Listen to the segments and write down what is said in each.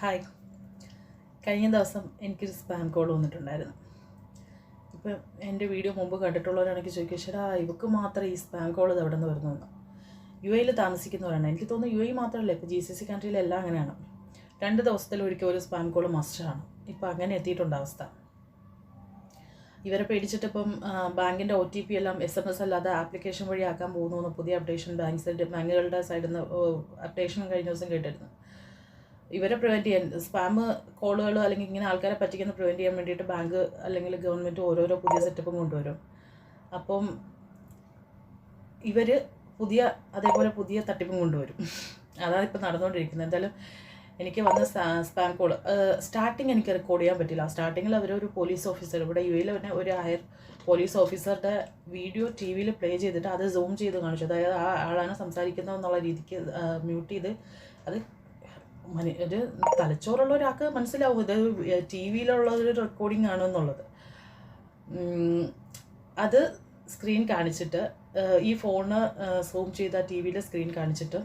Hi. കഴിഞ്ഞ ദിവസം എനിക്കൊരു സ്പാം കോൾ വന്നിട്ടുണ്ടായിരുന്നു. ഇപ്പം എന്റെ വീഡിയോ മുമ്പ് കണ്ടിട്ടുള്ളവരാണെങ്കിൽ ചോദിക്കുക ചേട്ടാ ഇവക്ക് മാത്രം ഈ സ്പാം കോൾ ഇത് എവിടെ നിന്ന് വരുന്നതെന്ന് യു എയിൽ താമസിക്കുന്നവരാണ്. എനിക്ക് തോന്നുന്നു യു എ മാത്രമല്ല ഇപ്പോൾ ജി സി സി കൺട്രിയിലെല്ലാം അങ്ങനെയാണ്. രണ്ട് ദിവസത്തിൽ ഒരിക്കൽ ഒരു സ്പാം കോൾ മസ്റ്റാണ് ഇപ്പം അങ്ങനെ എത്തിയിട്ടുണ്ട് അവസ്ഥ. ഇവരെ പേടിച്ചിട്ടിപ്പം ബാങ്കിന്റെ ഒ ടി പി എല്ലാം എസ് എം എസ് അല്ലാതെ ആപ്ലിക്കേഷൻ വഴി ആക്കാൻ പോകുന്നു പുതിയ അപ്ഡേഷൻ ബാങ്ക് സൈഡ് ബാങ്കുകളുടെ സൈഡിൽ നിന്ന് അപ്ഡേഷൻ കഴിഞ്ഞ ദിവസം കേട്ടിരുന്നു. ഇവരെ പ്രിവെന്റ് ചെയ്യാൻ സ്പാം കോളുകൾ അല്ലെങ്കിൽ ഇങ്ങനെ ആൾക്കാരെ പറ്റിക്കുന്ന പ്രിവെന്റ് ചെയ്യാൻ വേണ്ടിയിട്ട് ബാങ്ക് അല്ലെങ്കിൽ ഗവൺമെന്റ് ഓരോരോ പുതിയ സെറ്റപ്പും കൊണ്ടുവരും. അപ്പം ഇവർ പുതിയ അതേപോലെ പുതിയ തട്ടിപ്പും കൊണ്ടുവരും. അതാണ് ഇപ്പം നടന്നുകൊണ്ടിരിക്കുന്നത്. എന്തായാലും എനിക്ക് വന്ന സ്പാം കോൾ സ്റ്റാർട്ടിങ് എനിക്ക് റെക്കോർഡ് ചെയ്യാൻ പറ്റില്ല. സ്റ്റാർട്ടിങ്ങിൽ അവരൊരു പോലീസ് ഓഫീസർ ഇവിടെ യു എയിൽ തന്നെ ഒരു ഹയർ പോലീസ് ഓഫീസറുടെ വീഡിയോ ടി വിയിൽ പ്ലേ ചെയ്തിട്ട് അത് സൂം ചെയ്ത് കാണിച്ചു. അതായത് ആ ആളാണ് സംസാരിക്കുന്നത് എന്നുള്ള രീതിക്ക് മ്യൂട്ട് ചെയ്ത് അത് മനു ഒരു തലച്ചോറുള്ള ഒരാൾക്ക് മനസ്സിലാവും ഇത് ടി വിയിലുള്ള ഒരു റെക്കോർഡിംഗ് ആണെന്നുള്ളത്. അത് സ്ക്രീൻ കാണിച്ചിട്ട് ഈ ഫോണ് സൂം ചെയ്ത ടി വിയിലെ സ്ക്രീൻ കാണിച്ചിട്ട്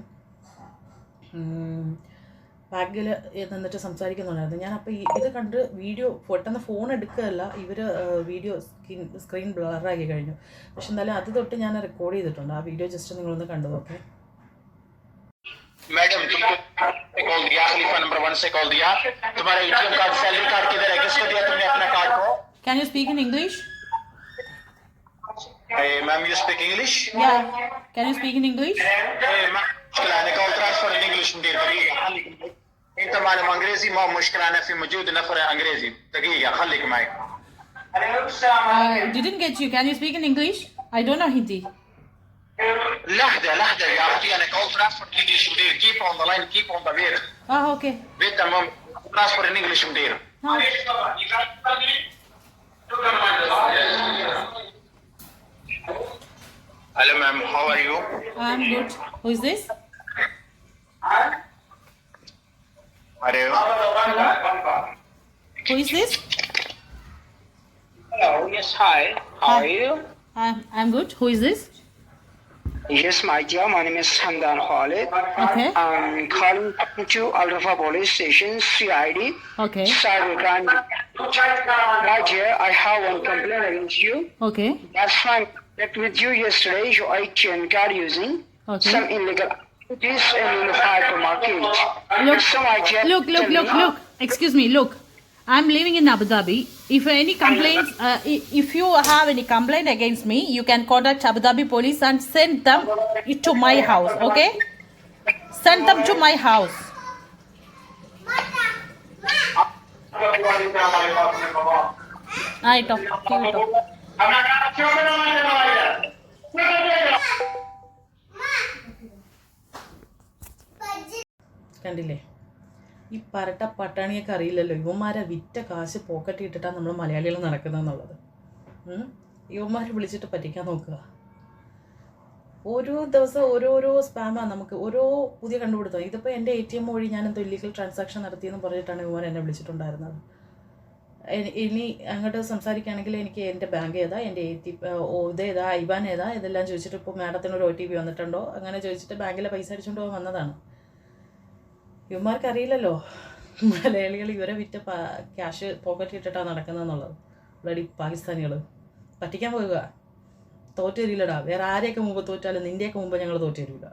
ബാഗിൽ നിന്നിട്ട് സംസാരിക്കുന്നുണ്ടായിരുന്നു. ഞാൻ അപ്പോൾ ഇത് കണ്ട് വീഡിയോ പെട്ടെന്ന് ഫോൺ എടുക്കുകയല്ല ഇവർ വീഡിയോ സ്ക്രീൻ സ്ക്രീൻ ബ്ലറാക്കി കഴിഞ്ഞു. പക്ഷെ എന്തായാലും അത് തൊട്ട് ഞാൻ റെക്കോർഡ് ചെയ്തിട്ടുണ്ട്. ആ വീഡിയോ ജസ്റ്റ് നിങ്ങളൊന്ന് കണ്ടു നോക്കേ. മാഡം कॉल दिया खलीफा नंबर वन से कॉल दिया तुम्हारा एटीएम कार्ड सैलरी कार्ड किधर है किसको दिया तुमने अपना कार्ड को can you speak in English ma'am you speak English can you speak in English call transfer in English انت معلم انجليزي ما مشكله انا في موجود نفر انجليزي دقيقه خليك معي Uh, didn't get you. Can you speak in English? I don't know Hindi. لحظة لحظة يا أختي أنا كول ترانسفورت إنجلش keep on the line keep on the wait Ah, okay. Wait a moment. Transfer in English, dear. Ah. Hello, ma'am. How are you? I'm good. Who is this? Are you? Hello? Who is this? Hello. Yes, hi. How are you? I'm, I'm good. Who is this? Yes, my dear, my name is Hamdan Khalid. Okay. I'm calling to Alrafa Police Station, CID, Okay. Cybercrime. My dear, I have one complaint against you. Okay. That's fine. Checked with you yesterday, your ATM card using Okay. some illegal activities in the hypermarket. Look, so my dear, Look, look, look, look. Excuse me, look. I'm living in Abu Dhabi. If any complaints, uh, i- if you have any complaint against me, you can contact Abu Dhabi police and send them to my house. Okay? Send them to my house. ആയിട്ടോ കേട്ടോ കണ്ടില്ലേ ഈ പരട്ട പട്ടാണിയൊക്കെ അറിയില്ലല്ലോ. യുവന്മാരെ വിറ്റ കാശ് pocket ഇട്ടിട്ടാണ് നമ്മൾ മലയാളികൾ നടക്കുന്നതെന്നുള്ളത്. യുവന്മാരെ വിളിച്ചിട്ട് പറ്റിക്കാൻ നോക്കുക. ഓരോ ദിവസം ഓരോരോ സ്പാമാണ് നമുക്ക്. ഓരോ പുതിയ കണ്ടുപിടുത്തം. ഇതിപ്പോൾ എന്റെ എ ടി എം വഴി ഞാൻ എന്തോ ഇല്ലീഗൽ ട്രാൻസാക്ഷൻ നടത്തിയെന്ന് പറഞ്ഞിട്ടാണ് യുവൻ എന്നെ വിളിച്ചിട്ടുണ്ടായിരുന്നത്. ഇനി- അങ്ങോട്ട് സംസാരിക്കുകയാണെങ്കിൽ എനിക്ക് എന്റെ ബാങ്ക് ഏതാ എന്റെ എ ടി ഇത് ഏതാ ഐബാൻ ഏതാ ഇതെല്ലാം ചോദിച്ചിട്ട് ഇപ്പോൾ മാഡത്തിന് ഒരു ഒ ടി പി വന്നിട്ടുണ്ടോ? അങ്ങനെ ചോദിച്ചിട്ട് ബാങ്കിലെ പൈസ അടിച്ചുകൊണ്ട് പോകാൻ വന്നതാണ്. ഇവന്മാർക്ക് അറിയില്ലല്ലോ മലയാളികൾ ഇവരെ വിറ്റ ക്യാഷ് പോക്കറ്റ് ഇട്ടിട്ടാണ് നടക്കുന്നതെന്നുള്ളത്. ബ്ലഡി പാകിസ്ഥാനികൾ പറ്റിക്കാൻ പോവുക. തോറ്റു തരില്ലടാ വേറെ ആരെയൊക്കെ മുമ്പ് തോറ്റാലും നിന്റെയൊക്കെ മുമ്പ് ഞങ്ങൾ തോറ്റു തരില്ല